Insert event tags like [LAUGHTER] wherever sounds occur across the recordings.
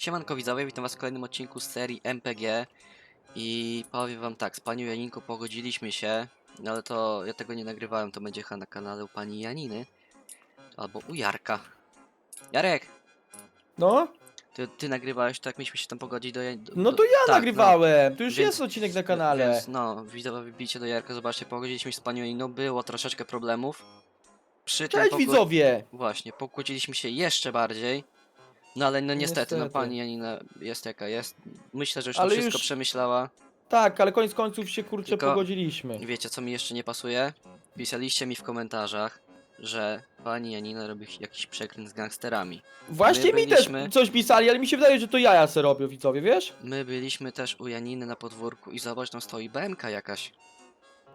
Siemanko widzowie, witam was w kolejnym odcinku z serii MPG i powiem wam tak, z panią Janinką pogodziliśmy się, no ale to ja tego nie nagrywałem, to będzie na kanale u pani Janiny albo u Jarka. Jarek, No, ty, ty nagrywałeś tak, mieliśmy się tam pogodzić do... Jan- do no to ja tak, nagrywałem. Tu już Więc- jest odcinek na No, kanale. Więc no, widzowie wbijcie do Jarka, zobaczcie, pogodziliśmy się z panią Janiną, było troszeczkę problemów. Przy tym Cześć widzowie! Właśnie, pokłóciliśmy się jeszcze bardziej. No ale no niestety, no Niestety. pani Janina jest jaka jest. Myślę, że już Ale to wszystko już- przemyślała. Tak, ale koniec końców się kurczę Tylko- pogodziliśmy. I wiecie co mi jeszcze nie pasuje? Pisaliście mi w komentarzach, że pani Janina robi jakiś przekręt z gangsterami. Właśnie my mi byliśmy- też coś pisali, ale mi się wydaje, że to jaja se robią widzowie, wiesz? My byliśmy też u Janiny na podwórku i zobacz, tam stoi BMK jakaś.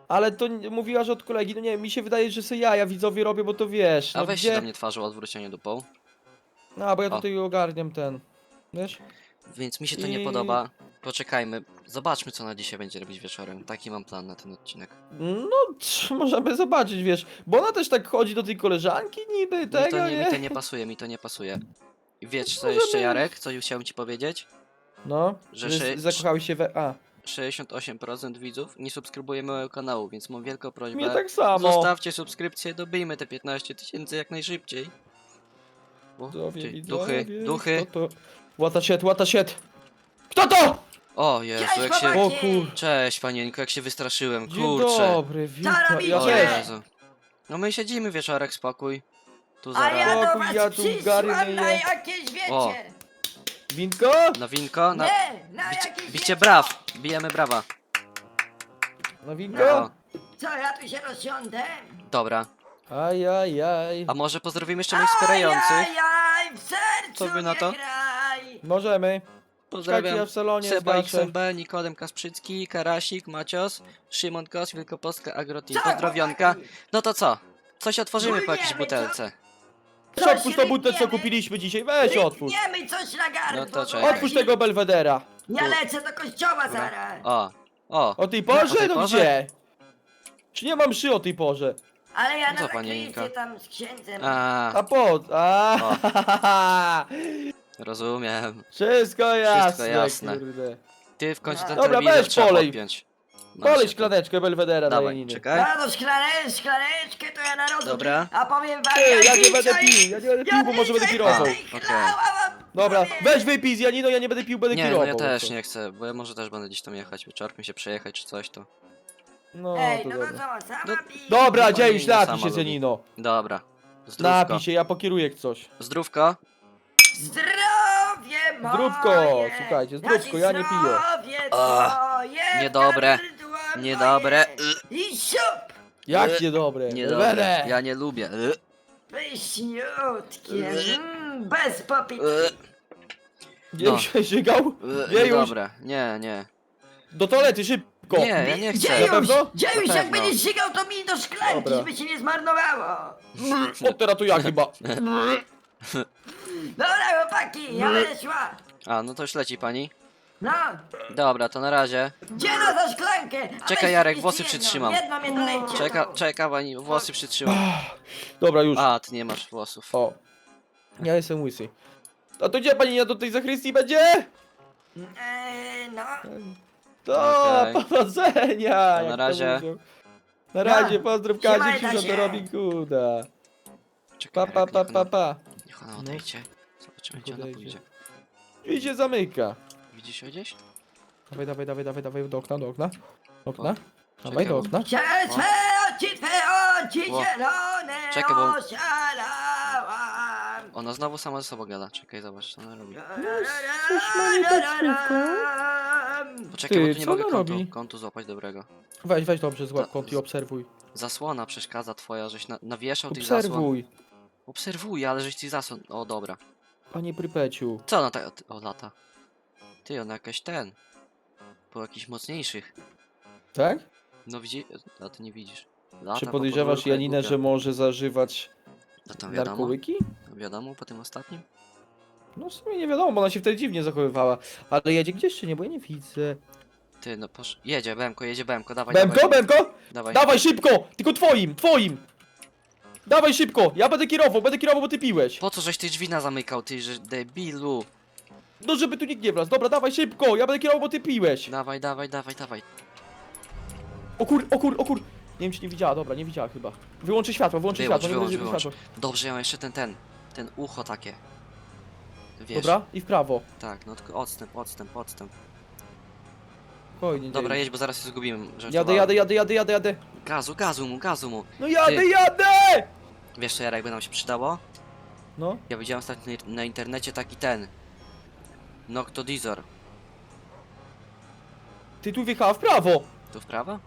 Ale to nie- mówiła, że od kolegi, no nie mi się wydaje, że se jaja widzowie robią, bo to wiesz. A No weź się gdzie... do mnie twarzą odwrócenie dupą. No, bo ja O. tutaj ogarniam ten. Wiesz? Więc mi się to nie I- podoba. Poczekajmy, zobaczmy co na dzisiaj będzie robić wieczorem. Taki mam plan na ten odcinek. No, [LAUGHS] możemy zobaczyć, wiesz. Bo ona też tak chodzi do tej koleżanki niby, Mi tego, to nie, nie? mi to nie pasuje, mi to nie pasuje. I wiesz co Możemy- jeszcze Jarek? Co chciałem ci powiedzieć? No, Że że, szy- zakochałeś się we... A, 68% widzów nie subskrybuje mojego kanału, więc mam wielką prośbę. mnie tak samo. Zostawcie subskrypcję, dobijmy te 15 tysięcy jak najszybciej. Widzowie, duchy, duchy. Kto to? What the shit, what the shit. Kto to? O Jezu, jak się... O kur... Cześć panieńko, jak się wystraszyłem, Dzień kurczę. dobry, witam. robicie? Ja O. Jezu. No my siedzimy wieczorek, spokój. Tu A zaraz. ja do Spokój, was ja tu przyszłam na je. jakieś wiecie. O. Winko? Na winko? Na... Nie, na Bicie, jakieś bicie wiecie. braw! Bijemy brawa. Na winko? O, Co, ja tu się rozsiądę? dobra. Ajajaj. A może pozdrowimy jeszcze moich wspierających? Ajajaj, w sercu Co wy na nie to? graj. Możemy. Czekajcie, Pozdrawiam. ja w salonie Seba zgaszę. XMB, Nikodem Kasprzycki, Karasik, Macios, Szymon Kos, Wielkopolska Agroteam. Co, Pozdrowionka. No to co? Coś otworzymy po jakiejś butelce. Się tą butelę, co kupiliśmy dzisiaj. Weź otwórz. Rybniemy coś na gardło. No to czekaj. Otwórz tego Belwedera. Ja lecę do kościoła zaraz. O, o. O tej O porze? tej No porze? gdzie? Czy nie mam mszy o tej porze? Ale ja Co, na panie zakrycie Inka? tam z księdzem. A, A po... A, rozumiem. Wszystko jasne, jasne. kurde. Ty w końcu ten Dobra, telewizor weź trzeba polej. podpiąć. No, Polej szybko. szklaneczkę Belwedera na Dawaj, Janiny. czekaj. No, no szklane, szklaneczkę to ja na rozum. Dobra. A powiem wam, Ty, ja nie dzisiaj- będę pił, ja nie będę pił, bo może będę dzisiaj kierował. wam, Dobra, powiem. weź wypij z Janiną, ja nie będę pił, będę Nie, kierował. no ja też co? nie chcę, bo ja może też będę gdzieś tam jechać wieczorkiem się przejechać czy coś to. No, Ej, to no to dobra. co, sama No, pij. Dobra, już Janina napij sama się lubi. Janino. Dobra. Zdrówko. Napij się, ja pokieruję coś. Zdrówko. Zdrowie moje! Zdrówko, słuchajcie, zdrówko, ja nie piję. Zdrowie Ach, twoje niedobre, Niedobre. moje. I siup! Jak niedobre. Niedobre. Będę. Ja nie lubię. Y, Pyszniutkie, Ech. mm, bez y, Gdzie No. się żygał? y, Gdzie już? Niedobre. Nie, nie. Do toalety, szybko. Nie, ja nie Gdzie chcę. Na już? pewno? Gdzie już? Na Jak pewno. będziesz żygał, to mi do szklanki, Dobra. żeby się nie zmarnowało. O, teraz to ja chyba. [LAUGHS] Dobra, chłopaki, ja będę szła. A, no to już leci pani. No, Dobra, to na razie. gdzie no za szklankę? A Czekaj, weź Jarek, jeszcze włosy jedną, przytrzymam. Jedną mnie dolejcie. Czeka, tu. czeka pani, włosy przytrzymam. Dobra, już. A, ty nie masz włosów. O. Ja jestem łysy. A to gdzie pani ja do tej zachrystii będzie? Eee, no. To, Okej. powodzenia! To na to razie. mówią. Na razie, pozdrów Kazik, Trzymaj Krzyża się. to robi kuda. Czekaj, Pa, pa, pa, pa, pa. Niech ona odejdzie. Zobaczymy, gdzie ona Odejdzie. pójdzie. I się zamyka. Widzisz ją gdzieś? Dawaj, dawaj, dawaj, dawaj, dawaj, do okna, do okna. Do okna. Dawaj, do okna. Chciałem twe oczy, twe oczy O. zielone Czekaj, bo- oszalałam. Ona znowu sama ze sobą gada. Czekaj, zobacz, co ona robi. coś ma nie tak Poczekaj, Ty, bo tu nie co mogę ona kątu, robi? kątu złapać dobrego. Weź, weź dobrze, złap Ta- kąt i obserwuj. Zasłona przeszkadza twoja, żeś na, nawieszał tych zasłon. Obserwuj. Obserwuję, ale żeś tych zasłon... O, dobra. Panie Prypeciu. Co ona tak... O, lata. Ty, ona jakaś ten... Po jakichś mocniejszych. Tak? No widzi... A ty nie widzisz. Lata Czy po podejrzewasz podwórku jak Janinę, głupia. że może zażywać No to wiadomo. narkołyki? No wiadomo, po tym ostatnim? No w sumie nie wiadomo, bo ona się wtedy dziwnie zachowywała. Ale jedzie gdzieś czy nie, bo ja nie widzę. Ty, no posz... Jedzie, Bemko, jedzie Bemko, dawaj, Bemko, dawaj. Bemko! Dawaj. Dawaj szybko! Tylko twoim, twoim! Dawaj szybko! Ja będę kierował, będę kierował, bo ty piłeś. Po co żeś ty drzwi na zamykał, ty, że debilu? No żeby tu nikt nie wlazł. Dobra, dawaj szybko, ja będę kierował, bo ty piłeś. Dawaj, dawaj, dawaj, dawaj. O kur, o kur, o kur. Nie wiem czy nie widziała, dobra, nie widziała chyba. Wyłączę światło, wyłączę Wyłącz, światło, nie wyłącz, będzie wyłącz. światło. Dobrze, ja mam jeszcze ten, ten. Ten ucho takie. Wiesz. Dobra, i w prawo. Tak, no tylko odstęp, odstęp, odstęp. Spokojnie, Dobra, jedź, bo zaraz się zgubimy. Jadę, żartowałem. jadę, jadę, jadę, jadę, jadę. Gazu, gazu mu, gazu mu. No jadę, Ty. jadę! Wiesz co, Jarek, by nam się przydało? No, Ja widziałem ostatnio na- na internecie taki ten. Noctodizor. ty tu wjechała w prawo. Tu w prawo?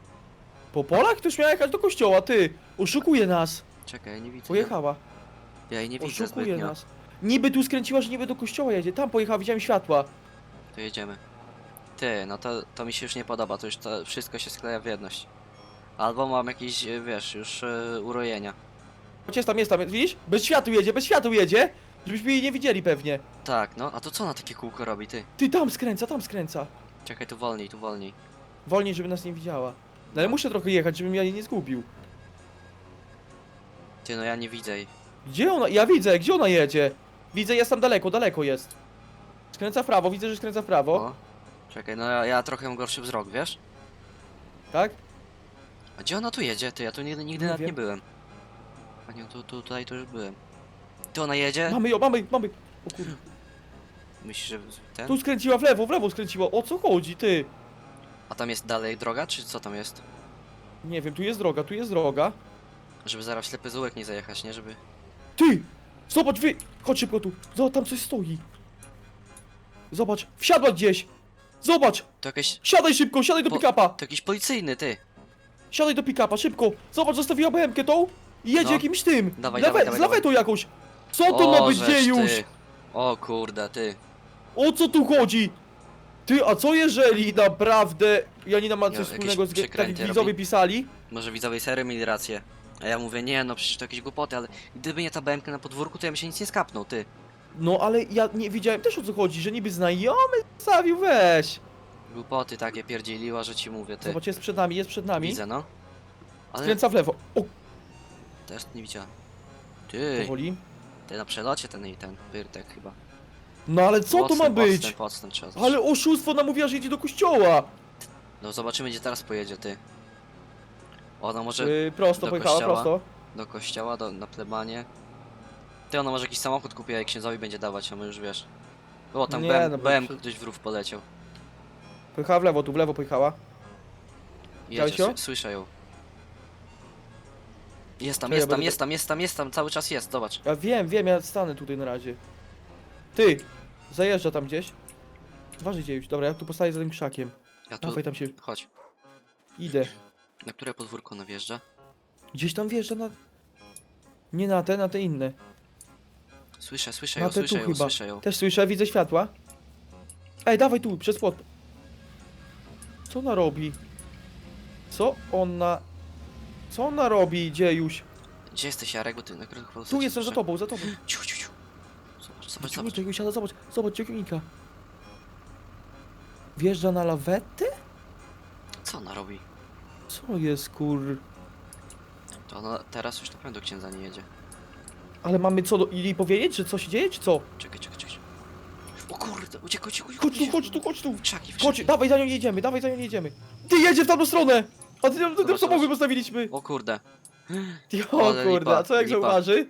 Po polach ktoś miał jechać do kościoła, ty. Oszukuje nas. Czekaj, ja nie widzę. Pojechała. Ja jej nie widzę Oszukuje zbytnio. nas. Niby tu skręciła, że niby do kościoła jedzie. Tam pojechała, widziałem światła. To jedziemy. Ty, no to, to mi się już nie podoba, to już to wszystko się skleja w jedność. Albo mam jakieś, e, wiesz, już e, urojenia. Jest tam, jest tam, widzisz? Bez światła jedzie, bez światła jedzie. Żebyśmy jej nie widzieli pewnie. Tak, no, a to co na takie kółko robi, ty? Ty tam skręca, tam skręca. Czekaj, tu wolniej, tu wolniej. Wolniej, żeby nas nie widziała. No ale muszę trochę jechać, żebym ja jej nie zgubił. Ty, no ja nie widzę jej. Gdzie ona? Ja widzę, gdzie ona jedzie? Widzę, jest tam daleko, daleko jest. Skręca w prawo, widzę, że skręca w prawo. O. Czekaj, no ja, ja trochę mam gorszy wzrok, wiesz? Tak? A gdzie ona tu jedzie? Ty, ja tu nigdy, nigdy Nie nawet nie wiem. byłem. A nie, tu, tu, tutaj to już byłem. Tu ona jedzie? Mamy ją, mamy, mamy. O kurde. Myślisz, że ten? Tu skręciła w lewo, w lewo skręciła. O co chodzi, ty? A tam jest dalej droga, czy co tam jest? Nie wiem, tu jest droga, tu jest droga. Żeby zaraz w ślepy zółek nie zajechać, nie? Żeby... Ty! Zobacz, wy! Chodź szybko tu. Zobacz, tam coś stoi. Zobacz, wsiadła gdzieś. Zobacz, To jakieś... siadaj szybko, siadaj do Po- pick-upa. To jakiś policyjny, ty! Siadaj do pick-upa, szybko. Zobacz, zostawiła BM-kę tą i jedzie No. jakimś tym. Dawaj, dawaj, dawaj, Z lawetą jakąś. Co to ma być żeż ty. O kurde, ty. O co tu chodzi? Ty, a co jeżeli naprawdę Janina ma Miał coś jakieś wspólnego z tak przekręty jak widzowie robi. pisali? Może widzowie sery mieli rację. A ja mówię, nie no, przecież to jakieś głupoty, ale gdyby nie ta BMK na podwórku, to ja bym się nic nie skapnął, ty. No ale ja nie wiedziałem też o co chodzi, że niby znajomy zostawił, weź. Głupoty takie pierdzieliła, że ci mówię, ty. Zobacz, jest przed nami, jest przed nami. Widzę, no. Ale Skręca w lewo. O, też nie widziałem. Ty, powoli. ty na przelocie ten i ten pyrtek chyba. No ale co to ma Podstęp, być? Podstęp, podstęp trzeba. Ale oszustwo nam mówiła, że idzie do kościoła. No zobaczymy, gdzie teraz pojedzie, ty. Ona może Yy, prosto do pojechała, kościoła. prosto. do kościoła, do, na plebanie. Ty, ona może jakiś samochód kupi, a jak księdzowi będzie dawać, a my już wiesz. O, tam Nie, BM, no bo BM przy- ktoś w rów poleciał. Pojechała w lewo, tu w lewo pojechała. Jedzie, Widziałeś ją? sły- słyszę ją. Jest tam, Czekaj, jest ja tam, będę- jest tam, jest tam, jest tam, cały czas jest, zobacz. Ja wiem, wiem, ja stanę tutaj na razie. Ty, zajeżdża tam gdzieś. Uważaj gdzieś, dobra, ja tu postaję za tym krzakiem. Ja tu, Dawaj tam się, chodź. idę. Na które podwórko ona wjeżdża? Gdzieś tam wjeżdża na... Nie na te, na te inne. Słyszę, słyszę Na ją, te tu słyszę ją, chyba. słyszę ją. Też słyszę, widzę światła. Ej, dawaj tu, przez płot. Co ona robi? Co ona... Co ona robi, dziejuś? Gdzie jesteś, Jarek, bo ty na którym Tu jestem za tobą, za tobą. Ciu, ciu, ciu. Zobacz, zobacz, zobacz. Siada, zobacz, zobacz, ciągnika. Wjeżdża na lawetę? Co ona robi? Co jest, kur... To ona teraz już na pewno do księdza nie jedzie. Ale mamy co, do... jej powiedzieć, że co się dzieje, czy co? Czekaj, czekaj, czekaj. O kurde, uciekaj, uciekaj, Chodź tu, uciekaj. chodź tu, chodź tu. W krzaki, w Chodź, dawaj, za nią jedziemy, dawaj, za nią jedziemy. Ty jedzie w tamtą stronę! A ty tam Zobacz, tym samochód zobacz. postawiliśmy. O kurde. Ty, o Ale kurde, lipa, a co jak lipa. zauważy?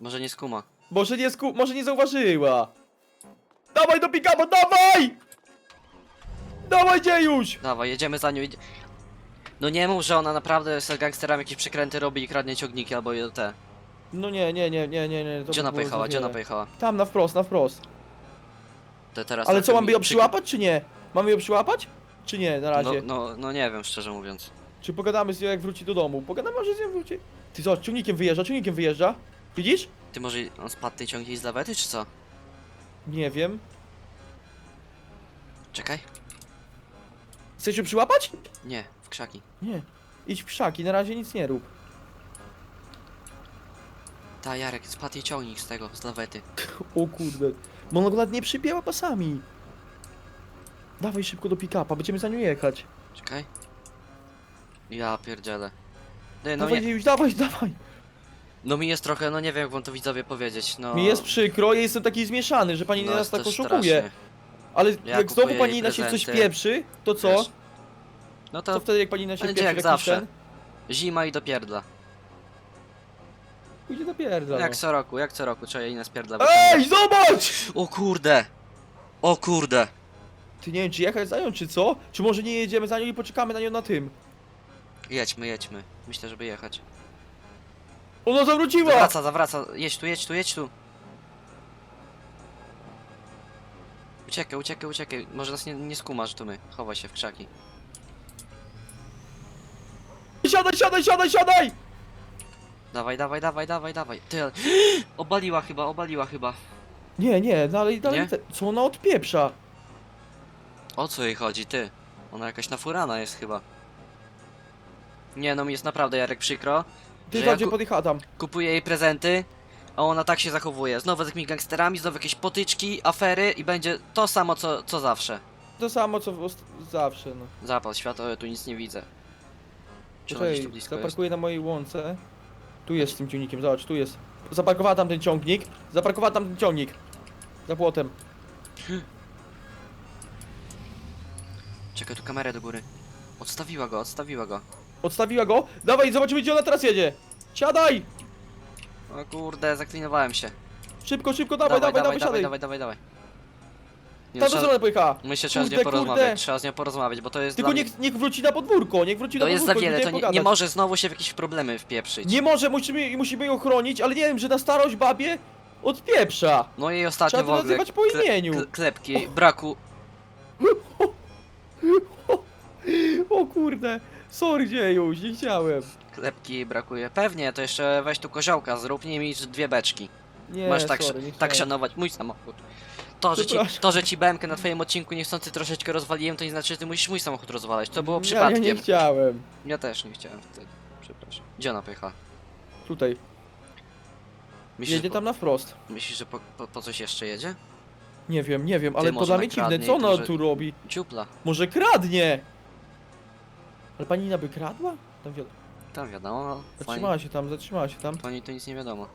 Może nie skuma. Może nie sku... może nie zauważyła. Dawaj do pick-upa, dawaj! Dawaj, dziejuś! Dawaj, jedziemy za nią. jedzie- No nie mów, że ona naprawdę z gangsterami jakieś przekręty robi i kradnie ciągniki albo je- te. No nie, nie, nie, nie, nie, nie. to Gdzie by ona było pojechała? Gdzie ona pojechała? Tam, na wprost, na wprost. To teraz Ale trochę co, mamy mi ją przyłapać, czy nie? Mamy ją przyłapać? Czy nie, na No, razie? no, no nie wiem, szczerze mówiąc. Czy pogadamy z nią jak wróci do domu? Pogadamy, może z nią wróci. Ty zobacz, ciągnikiem wyjeżdża, ciągnikiem wyjeżdża. Widzisz? Ty może on spadł tej ciągnik z lawety, czy co? Nie wiem. Czekaj. Chcesz ją przyłapać? Nie, krzaki. Nie. Idź w krzaki, na razie nic nie rób. Ta Jarek, spadł jej ciągnik z tego, z lawety. [LAUGHS] O kurde. Nawet nie przypięła pasami. Dawaj szybko do pick-upa, będziemy za nią jechać. Czekaj. Ja pierdzielę. Ty, no dawaj, nie, już, dawaj, dawaj. no mi jest trochę, no nie wiem jak wam to widzowie powiedzieć, no... Mi jest przykro, ja jestem taki zmieszany, że pani no nas jest tak też oszukuje. strasznie. Ale Ja jak znowu kupuję pani jej się w coś prezenty. pieprzy, to co? Wiesz. No Co to wtedy jak pani Nina się będzie jak zawsze. zima i dopierdla. Pójdzie do pierdla, Jak no. co roku, jak co roku trzeba jej na spierdla Ej, zobacz! O kurde! O kurde! Ty nie wiem, czy jechać za nią, czy co? Czy może nie jedziemy za nią i poczekamy na nią na tym? Jedźmy, jedźmy. Myślę, żeby jechać. Ona zawróciła! Zawraca, zawraca. Jedź tu, jedź tu, jedź tu. Uciekaj, uciekaj, uciekaj. Może nas nie, nie skuma, że to my. Chowaj się w krzaki. Siadaj, siadaj, siadaj, siadaj! Dawaj, dawaj, dawaj, dawaj, dawaj. Ty, ale... [GASPS] Obaliła chyba, obaliła chyba. Nie, nie, dalej, dalej, Nie? te, co ona odpieprza? O co jej chodzi, ty? Ona jakaś nafurana jest chyba. Nie no, mi jest naprawdę Jarek przykro. Ty Że ja ku- podjechała tam. Kupuję jej prezenty, a ona tak się zachowuje. Znowu z jakimiś gangsterami, znowu jakieś potyczki, afery i będzie to samo co, co zawsze. To samo co w ost- zawsze, no. Zapal światło, ja tu nic nie widzę. Czy ona gdzieś tu blisko jest? zaparkuję na mojej łące. Tu jest z tym ciągnikiem, zobacz, tu jest. Zaparkowała tam ten ciągnik, zaparkowała tam ten ciągnik. Za płotem. Czekaj, tu kamerę do góry. Odstawiła go, odstawiła go. Odstawiła go. Dawaj, zobaczymy gdzie ona teraz jedzie. Siadaj! O kurde, zaklinowałem się. Szybko, szybko, dawaj, dawaj, dawaj, dawaj, dawaj, dawaj, dawaj. Nie, trzeba, do strony pojechała. myślę, trzeba z nią Kurde, porozmawiać, trzeba z nią porozmawiać, bo to jest Tylko dla niech, mnie... niech wróci na podwórko, niech wróci To na jest za podwórko. wiele, to nie, nie może znowu się w jakieś problemy wpieprzyć. Nie może, musimy, musimy ją chronić, ale nie wiem, że na starość babie odpieprza. No i ostatnio Trzeba w to ogóle nazywać po kle- imieniu. kle- klepki, braku... [LAUGHS] O kurde, sorry dziejuś, nie chciałem. Klepki brakuje. Pewnie, to jeszcze weź tu koziołka, zrób nie mi dwie beczki. Nie, Masz tak, sorry, nie tak chciałem. szanować mój samochód. To że, ci, Przepraszam. to, że ci BMK na twoim odcinku niechcący troszeczkę rozwaliłem, to nie znaczy, że ty musisz mój samochód rozwalać. To było Ja, ja przypadkiem. nie chciałem. Ja też nie chciałem wtedy. Przepraszam. Gdzie ona pojechała? Tutaj, Myślisz, jedzie że tam na wprost. po, myślisz, że po, po, po coś jeszcze jedzie? Nie wiem, nie wiem, ale to dla mnie dziwne, nakradnie co i ona może- tu robi? Ciupla. Może kradnie? Ale pani by kradła? Tam wiadomo. Tam wiadomo. Pani, Zatrzymała się tam, zatrzymała się tam. pani to nic nie wiadomo.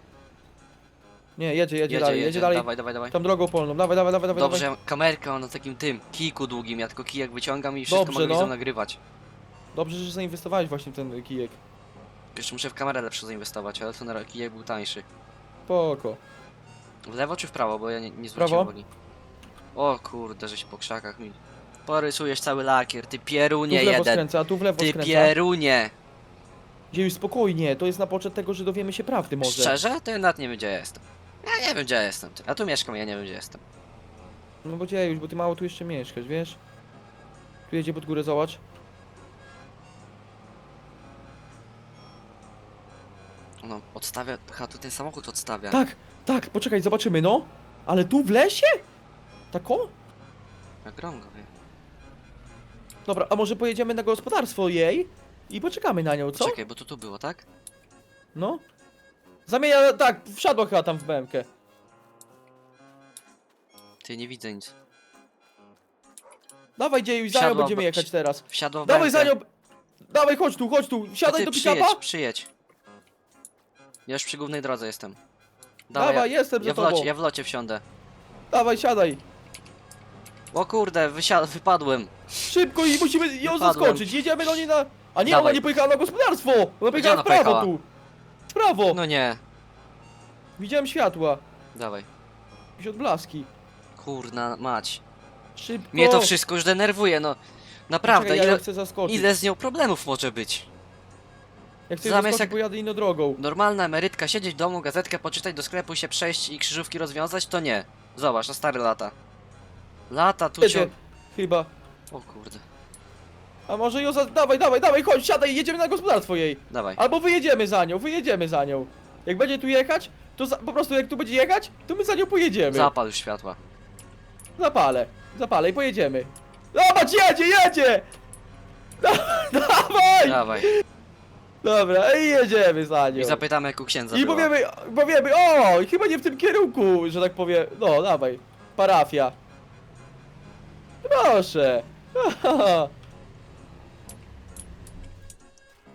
Nie, jedzie, jedzie, dalej, jedzie, dalej. Dawaj, dawaj, dawaj. Tam drogą polną, dawaj, dawaj, dawaj, dawaj. Dobrze, dawaj. kamerka mam na takim tym kijku długim, ja tylko kijek wyciągam i wszystko Dobrze, mogę no. widzą nagrywać. Dobrze, że zainwestowałeś właśnie w ten kijek. Jeszcze muszę w kamerę lepsze zainwestować, ale to na kijek był tańszy. Spoko. W lewo czy w prawo, bo ja nie, nie Prawo. zwróciłem uwagi. O kurde, żeś po krzakach mi... Porysujesz cały lakier, ty Tu pierunie w lewo jeden. skręca, tu w lewo Ty skręca. pierunie. Gdzie już spokojnie, to jest na poczet tego, że dowiemy się prawdy może. Szczerze? To ja nawet nie wiem gdzie ja jestem. Ja nie wiem gdzie ja jestem. ty. Ja tu mieszkam, ja nie wiem gdzie jestem. No bo gdzie już, bo ty mało tu jeszcze mieszkasz, wiesz? Tu jedzie pod górę, zobacz. No, odstawia... Ha, tu ten samochód odstawia. Tak, tak, poczekaj, zobaczymy, no. Ale tu w lesie? Tak o? Go wie. Dobra, a może pojedziemy na gospodarstwo jej i poczekamy na nią, co? Czekaj, bo to tu było, tak? No. Zamienia, tak, wsiadła chyba tam w BMK. Ty, nie widzę nic. Dawaj dziejuś, za nią Wsiadła będziemy w- jechać teraz. Wsiadła w Dawaj za nią. Dawaj, chodź tu, chodź tu. Siadaj do przyjedź, pick-upa. przyjedź. Ja już przy głównej drodze jestem. Dawaj, ja, jestem ja, za w tobą. locie, ja w locie wsiądę. Dawaj, siadaj. O kurde, wysia- wypadłem. Szybko i musimy ją Wypadłem. zaskoczyć. Jedziemy do niej na... A nie, Dawaj. ona nie pojechała na gospodarstwo. Ona pojechała ona w prawo pojechała? tu. Prawo. No nie. Widziałem światła. Dawaj. Jakieś odblaski. Kurna mać. Szybko. Mnie to wszystko już denerwuje, no. Naprawdę, Czekaj, ja ją ile, chcę zaskoczyć. ile z nią problemów może być? Jak chcę Zamiast zaskoczyć, jak- pojadę inną drogą. Normalna emerytka, siedzieć w domu, gazetkę poczytać, do sklepu się przejść i krzyżówki rozwiązać, to nie. Zobacz, na stare lata. Lata tu Jedzie. ciąg... Chyba. O kurde. A może ją za... Dawaj, dawaj, dawaj, chodź, siadaj, jedziemy na gospodarstwo jej. Dawaj. Albo wyjedziemy za nią, wyjedziemy za nią. Jak będzie tu jechać, to za... po prostu jak tu będzie jechać, to my za nią pojedziemy. Zapal światła. Zapalę, zapalę i pojedziemy. Zobacz, jedzie, jedzie! [LAUGHS] Dawaj! Dawaj. Dobra, i jedziemy za nią. I zapytamy jak u księdza I było. powiemy, powiemy, o, chyba nie w tym kierunku, że tak powiem. No, dawaj, parafia. Proszę. [LAUGHS] [LAUGHS]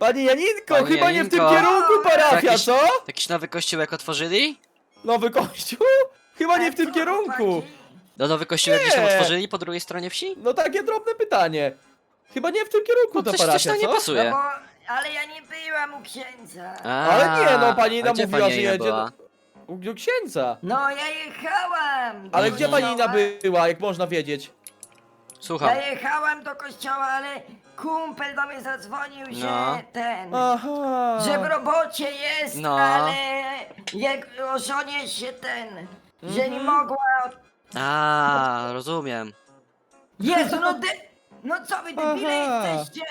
Pani Janinko, Pani chyba nie w tym Janinko. kierunku parafia, Jakiś- co? Jakiś nowy kościółek otworzyli? Nowy kościół? Chyba nie w tym kierunku. No nowy kościółek gdzieś tam Nie. otworzyli po drugiej stronie wsi? No takie drobne pytanie. Chyba nie w tym kierunku No ta coś, coś parafia, tam nie co? No pasuje. bo, ale ja nie byłam u księdza. Ale nie, no pani a nam gdzie mówiła, pani że jedzie była? do, do księdza. No ja jechałam. do Ale gdzie pani kościoła. była, jak można wiedzieć? Słucham. Ja jechałam do kościoła, ale kumpel do mnie zadzwonił, że No. ten... Aha. Że w robocie jest, No. ale jak o żonie się ten, że nie Mhm. mogła... A, rozumiem. Jezu, no [LAUGHS] de... No co wy debile Aha. jesteście?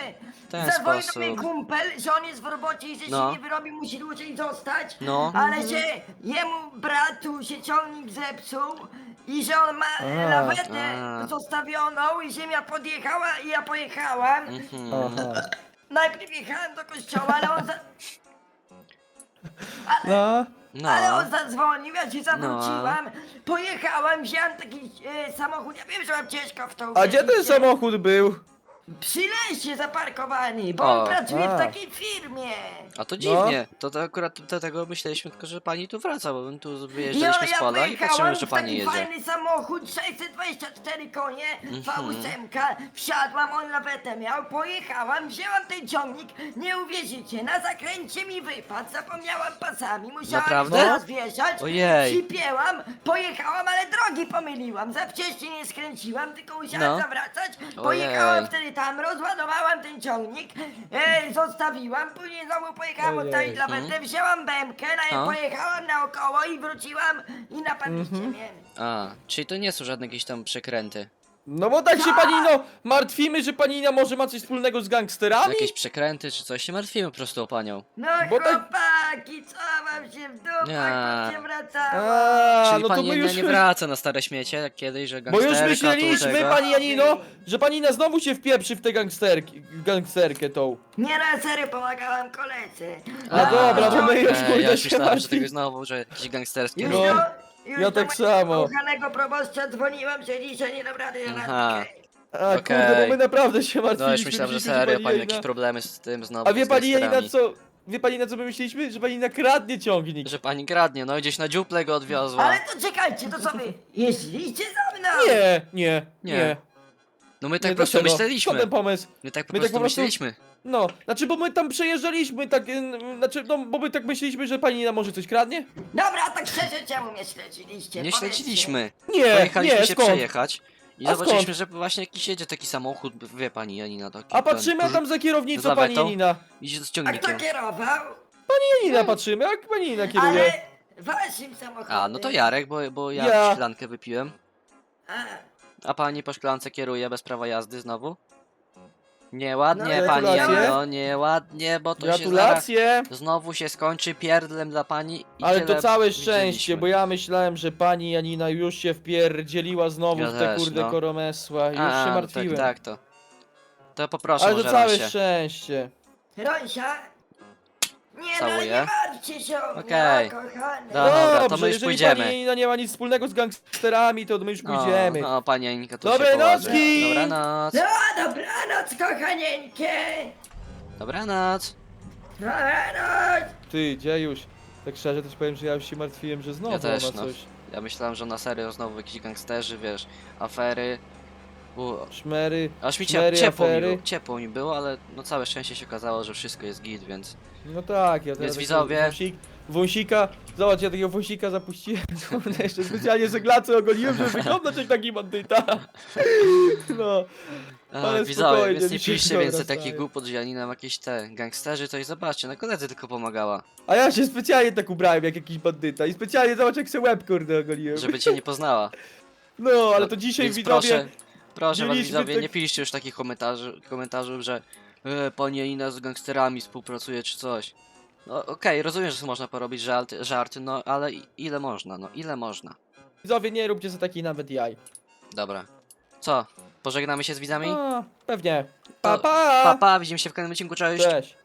Ten Zadzwonił do sposób. mnie kumpel, że on jest w robocie i że No. się nie wyrobi, musi dłużej zostać. No. Ale że jemu bratu się ciągnik zepsuł i że on ma A. lawetę A. zostawioną i ziemia podjechała i ja pojechałam. Mhm. Aha. Najpierw jechałem do kościoła, ale on za... [LAUGHS] No. No. Ale on zadzwonił, ja się zawróciłam, pojechałam, wziąłem taki e, samochód, ja wiem, że mam ciężko w tą A gdzie ten samochód był? Przy lesie zaparkowany, bo O, on pracuje a. w takiej firmie. A to No. dziwnie. To, to akurat do tego myśleliśmy tylko, że pani tu wraca, bo my tu wyjeżdżaliśmy ja z pola i patrzymy, pojechałam że w pani taki jedzie. fajny samochód, 624 konie, Mhm. V8, wsiadłam, on lawetę miał, pojechałam, wzięłam ten ciągnik, nie uwierzycie, na zakręcie mi wypadł, zapomniałam pasami, musiałam Naprawdę? teraz wieszać, Ojej. przypięłam, pojechałam, ale drogi pomyliłam, za wcześnie nie skręciłam, tylko musiałam No. zawracać, Ojej. pojechałam wtedy tam, rozładowałam ten ciągnik, e, zostawiłam, później znowu pojechałam Ojej. odstawić lawetę, wzięłam bębkę, na, No. pojechałam naokoło i wróciłam i napadliście Mhm. mnie. A, czyli to nie są żadne jakieś tam przekręty. No bo tak się pani no martwimy, że pani Inna może ma coś wspólnego z gangsterami? Jakieś przekręty czy coś, się martwimy po prostu o panią. No Bo tak- chłopaki, co wam się w dupach, Nie. się wracało. A, Czyli no to pani my Janina już... nie wraca na stare śmiecie, jak kiedyś, że Bo gangsterka już tu myśleliśmy, tego. pani Janino, że pani Inna znowu się wpieprzy w tę gangsterki, gangsterkę tą. Nie na serio pomagałam koledze. A dobra, bo my już, kurde, Ja już się myślałem, że tego znowu, że jakieś gangsterskie. Już No, do, już ja do tak mojego samo. kochanego proboszcza dzwoniłam, że dzisiaj nie dam rady na Aha. A kurde, Okej. bo my naprawdę się No już martwiliśmy. myślałem, że myśleliśmy, serio, pani Janina- jakieś problemy z tym znowu. A wie z pani gangsterami. co? Wie pani na co my myśleliśmy? Że pani Janina kradnie ciągnik. Że pani kradnie, no gdzieś na dziuple go odwiozła. Ale to czekajcie, to co wy? Jeździliście za mną? Nie, nie, Nie. nie. No my tak nie, po prostu dlaczego? myśleliśmy. Co ten pomysł? My tak po my tak prostu po prostu- myśleliśmy. No, znaczy, bo my tam przejeżdżaliśmy, tak, y, znaczy, no, bo my tak myśleliśmy, że pani Janina może coś kradnie? Dobra, a tak szczerze, czemu mnie śledziliście? Nie Powiedzcie. śledziliśmy. Nie, Pojechaliśmy nie, się skąd? przejechać i A zobaczyliśmy, skąd? że właśnie jakiś jedzie taki samochód, wie pani Janina, taki A ten- patrzymy, a tam za kierownicą pani Janina. Idzie z A kto ciągnikiem. kierował? Janina patrzymy, jak pani Janina kieruje. Ale waszym samochodem. A, no to Jarek, bo, bo ja, Ja. szklankę wypiłem. A, A pani po szklance kieruje bez prawa jazdy znowu? Nieładnie, No, pani gratulacje. Janino, nieładnie, bo to się zaraz... Gratulacje! Znowu się skończy pierdlem dla pani i Ale tyle to całe szczęście, widzieliśmy. bo ja myślałem, że pani Janina już się wpierdzieliła znowu Ja w te też, kurde no. koromesła. Już A, się no martwiłem. Tak, tak, to. To poproszę Ale to może całe się. szczęście. Rosia? Nie, no Całuję. nie martwcie się o mnie, Okej. o kochany. No, dobra, to Dobrze, my już jeżeli pójdziemy. pani Janina nie ma nic wspólnego z gangsterami, to my już pójdziemy. No, no pani Janinka to Dobrej się położy. nocki! Dobranoc! No, dobranoc, kochanieńkie! Dobranoc! Dobranoc! Ty, gdzie już? Tak szczerze też powiem, że ja już się martwiłem, że znowu Ja też, ona no. coś. Ja myślałem, że na serio znowu jakiś gangsterzy, wiesz, afery. U, Szmery. aż mi Szmery, ciepło, mi afery. było, ciepło mi było, ale no całe szczęście się okazało, że wszystko jest git, więc... No tak, ja teraz widzowie- Wąsik, wąsika, zobacz, ja takiego wąsika zapuściłem, [LAUGHS] kurde, jeszcze specjalnie żeglacy ogoliłem, żeby wyglądać jak taki bandyta. [LAUGHS] No, A, Ale widzowie, spokojnie, więc nie dzisiaj piszcie dobra, więcej takich głupot, że Janina jakieś te gangsterzy, to i zobaczcie, na koledzy tylko pomagała, a ja się specjalnie tak ubrałem jak jakiś bandyta i specjalnie zobacz jak se łeb kurde ogoliłem. żeby cię nie poznała. [LAUGHS] No, ale No, to dzisiaj Więc widzowie, Proszę, proszę was mieliśmy widzowie, tak- nie piszcie już takich komentarzy, komentarzów, że e, pani Janina z gangsterami współpracuje czy coś. No okej, rozumiem, że można porobić żarty, żarty, no ale i- ile można, no ile można. widzowie nie róbcie sobie takich nawet jaj. Dobra. Co? Pożegnamy się z widzami? A, pewnie. To- Pa, pa! Pa, pa, widzimy się w kolejnym odcinku, cześć! Cześć.